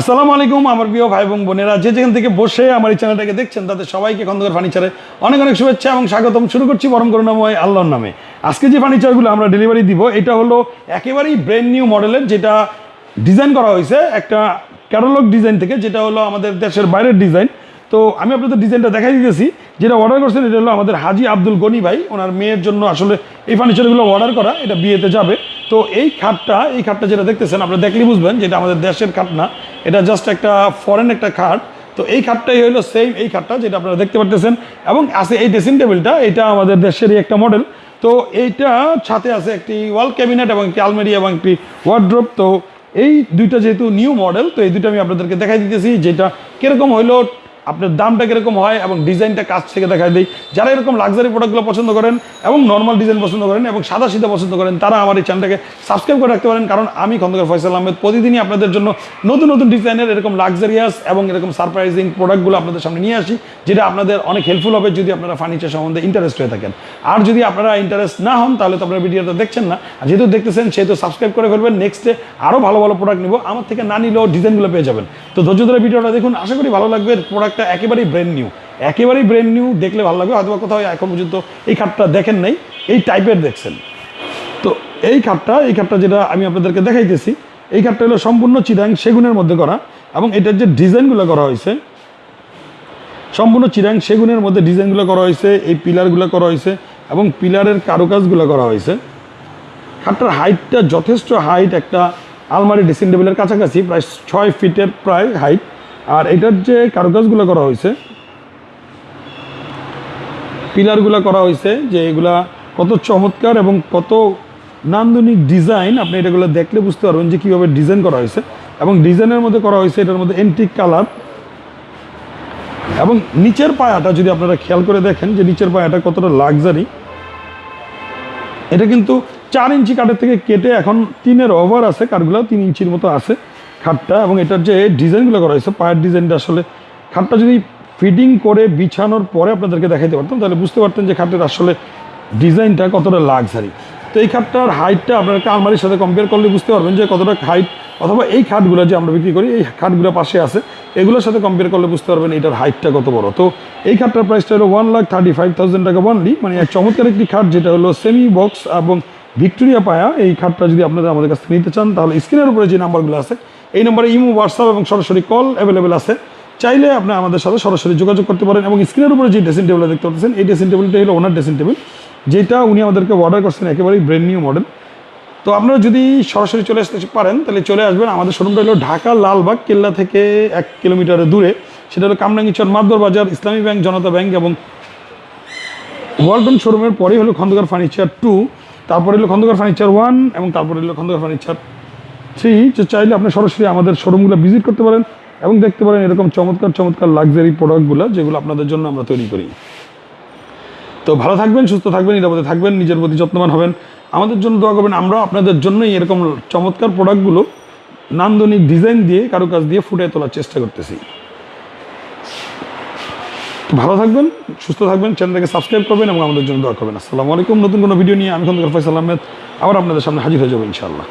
আসসালামু আলাইকুম, আমার প্রিয় ভাই এবং বোনেরা। যে যেখান থেকে বসে আমার এই চ্যানেলটাকে দেখছেন, তাদের সবাইকে খন্দকার ফার্নিচারে অনেক অনেক শুভেচ্ছা এবং স্বাগতম। শুরু করছি পরম করুণাময় আল্লাহর নামে। আজকে যে ফার্নিচারগুলো আমরা ডেলিভারি দিব, এটা হলো একেবারেই ব্র্যান্ড নিউ মডেলের যেটা ডিজাইন করা হয়েছে, একটা ক্যাটালগ ডিজাইন থেকে, যেটা হলো আমাদের দেশের বাইরের ডিজাইন তো আমি আপনাদের ডিজাইনটা দেখাই দিতেছি। যেটা অর্ডার করছেন, এটা হলো আমাদের হাজি আব্দুল গনি ভাই। ওনার মেয়ের জন্য আসলে এই ফার্নিচারগুলো অর্ডার করা, এটা বিয়েতে যাবে। তো এই খাটটা এই খাটটা যেটা দেখতেছেন, আপনারা দেখলেই বুঝবেন যেটা আমাদের দেশের খাট না। এটা জাস্ট একটা ফরেন একটা খাট। তো এই খাটটাই হলো সেম এই খাটটা যেটা আপনারা দেখতে পারতেছেন। এবং আছে এই ড্রেসিং টেবিলটা এটা আমাদের দেশেরই একটা মডেল তো এইটা সাথে আছে একটি ওয়াল ক্যাবিনেট এবং একটি আলমারি এবং একটি ওয়ার্ড্রোপ তো এই দুইটা যেহেতু নিউ মডেল তো এই দুইটা আমি আপনাদেরকে দেখাই দিতেছি, যেটা কীরকম হইল আপনার দামটা কীরকম হয় এবং ডিজাইনটা কাছ থেকে দেখাই দিই। যারা এরকম লাক্সারি প্রোডাক্টগুলো পছন্দ করেন এবং নর্মাল ডিজাইন পছন্দ করেন এবং সাদা সিধা পছন্দ করেন, তারা আমার এই চ্যানেলটাকে সাবস্ক্রাইব করে রাখতে পারেন। কারণ আমি খন্দকার ফয়সাল আহমেদ প্রতিদিনই আপনাদের জন্য নতুন নতুন ডিজাইনের এরকম লাক্সারিয়াস এবং এরকম সারপ্রাইজিং প্রোডাক্টগুলো আপনাদের সামনে নিয়ে আসি, যেটা আপনাদের অনেক হেল্পফুল হবে যদি আপনারা ফার্নিচার সম্বন্ধে ইন্টারেস্ট হয়ে থাকেন। আর যদি আপনারা ইন্টারেস্ট না হন, তাহলে তো আপনারা ভিডিওটা দেখছেন না। আর যেহেতু দেখতেছেন, সেহেতু সাবস্ক্রাইব করে ফেলবেন। নেক্সটে আরও ভালো ভালো প্রোডাক্ট নিব। আমার থেকে না নিলেও ডিজাইনগুলো পেয়ে যাবেন। তো ধৈর্য ধরে ভিডিওটা দেখুন। আশা করি ভালো লাগবে। প্রোডাক্টটা একেবারেই ব্র্যান্ড নিউ একেবারেই ব্র্যান্ড নিউ দেখলে ভালো লাগবে। হয়তো কোথাও এখন পর্যন্ত এই খাটটা দেখেন নাই, এই টাইপের দেখছেন। তো এই খাটটা এই খাটটা যেটা আমি আপনাদেরকে দেখাইতেছি, এই খাটটা হলো সম্পূর্ণ চিরাং সেগুনের মধ্যে করা এবং এটার যে ডিজাইনগুলো করা হয়েছে, সম্পূর্ণ চিরাং সেগুনের মধ্যে ডিজাইনগুলো করা হয়েছে, এই পিলারগুলো করা হয়েছে এবং পিলারের কারুকাজগুলো করা হয়েছে। খাটটার হাইটটা যথেষ্ট হাইট একটা আলমারি ড্রেসিং টেবিলের কাছাকাছি, প্রায় ছয় ফিটের প্রায় হাইট আর এটার যে কারুকাজগুলো করা হয়েছে, পিলারগুলো করা হয়েছে, যে এগুলা কত চমৎকার এবং কত নান্দনিক ডিজাইন, আপনি এটাগুলো দেখলে বুঝতে পারবেন যে কীভাবে ডিজাইন করা হয়েছে এবং ডিজাইনের মধ্যে করা হয়েছে এটার মধ্যে এন্টিক কালার। এবং নিচের পায়াটা যদি আপনারা খেয়াল করে দেখেন যে নিচের পায়াটা কতটা লাক্সারি এটা কিন্তু চার ইঞ্চি কাঠের থেকে কেটে এখন তিনের ওভার আছে কাঠগুলো তিন ইঞ্চির মতো আছে। খাটটা এবং এটার যে ডিজাইনগুলো করা হয়েছে, পায়ের ডিজাইনটা আসলে খাটটা যদি ফিডিং করে বিছানোর পরে আপনাদেরকে দেখাইতে পারতাম, তাহলে বুঝতে পারতেন যে খাটের আসলে ডিজাইনটা কতটা লাক্সারি তো এই খাটটার হাইটটা আপনাকে আলমারির সাথে কম্পেয়ার করলে বুঝতে পারবেন যে কতটা হাইট অথবা এই খাটগুলো যে আমরা বিক্রি করি, এই খাটগুলো পাশে আছে, এগুলোর সাথে কম্পেয়ার করলে বুঝতে পারবেন এটার হাইটটা কত বড়। তো এই খাটটার প্রাইসটা হলো one lakh thirty five thousand টাকা ওয়ানলি মানে এক চমৎকার একটি খাট, যেটা হলো সেমি বক্স এবং ভিক্টোরিয়া পায়া। এই খাটটা যদি আপনারা আমাদের কাছ থেকে নিতে চান, তাহলে স্ক্রিনের উপরে যে নাম্বারগুলো আছে এই নম্বরে ইমো, হোয়াটসঅ্যাপ এবং সরাসরি কল অ্যাভেলেবেল আছে। চাইলে আপনি আমাদের সাথে সরাসরি যোগাযোগ করতে পারেন এবং স্ক্রিনের উপরে যে ড্রেসিং টেবিল দেখতে পাচ্ছেন, এই ড্রেসিং টেবিলটা হলো ওনার ড্রেসিং টেবিল, যেটা উনি আমাদেরকে অর্ডার করছেন একেবারেই ব্র্যান্ড নিউ মডেল তো আপনারা যদি সরাসরি চলে আসতে পারেন, তাহলে চলে আসবেন। আমাদের শোরুমটা হলো ঢাকা লালবাগ, কেল্লা থেকে এক কিলোমিটারের দূরে। সেটা হলো কামরাঙ্গিচর, মাদবর বাজার, ইসলামী ব্যাংক, জনতা ব্যাংক এবং ওয়ালটন শোরুমের পরেই হলো খন্দকার ফার্নিচার টু তারপরে হলো খন্দকার ফার্নিচার ওয়ান এবং তারপরে হলো খন্দকার ফার্নিচার যে চাইলে আপনি সরাসরি আমাদের শোরুমগুলো ভিজিট করতে পারেন এবং দেখতে পারেন এরকম চমৎকার চমৎকার লাক্সারি প্রোডাক্টগুলো যেগুলো আপনাদের জন্য আমরা তৈরি করি। তো ভালো থাকবেন, সুস্থ থাকবেন, নিরাপদে থাকবেন, নিজের প্রতি যত্নবান হবেন। আমাদের জন্য দোয়া করবেন আমরা আপনাদের জন্যই এরকম চমৎকার প্রোডাক্টগুলো নান্দনিক ডিজাইন দিয়ে, কারুকাজ দিয়ে ফুটিয়ে তোলার চেষ্টা করতেছি। ভালো থাকবেন, সুস্থ থাকবেন চ্যানেলটাকে সাবস্ক্রাইব করবেন এবং আমাদের জন্য দোয়া করবেন। আসসালামু আলাইকুম, নতুন কোনো ভিডিও নিয়ে আমি খন্দকার ফয়সাল আহমেদ, আবার আপনাদের সামনে হাজির হয়ে যাব ইনশাআল্লাহ।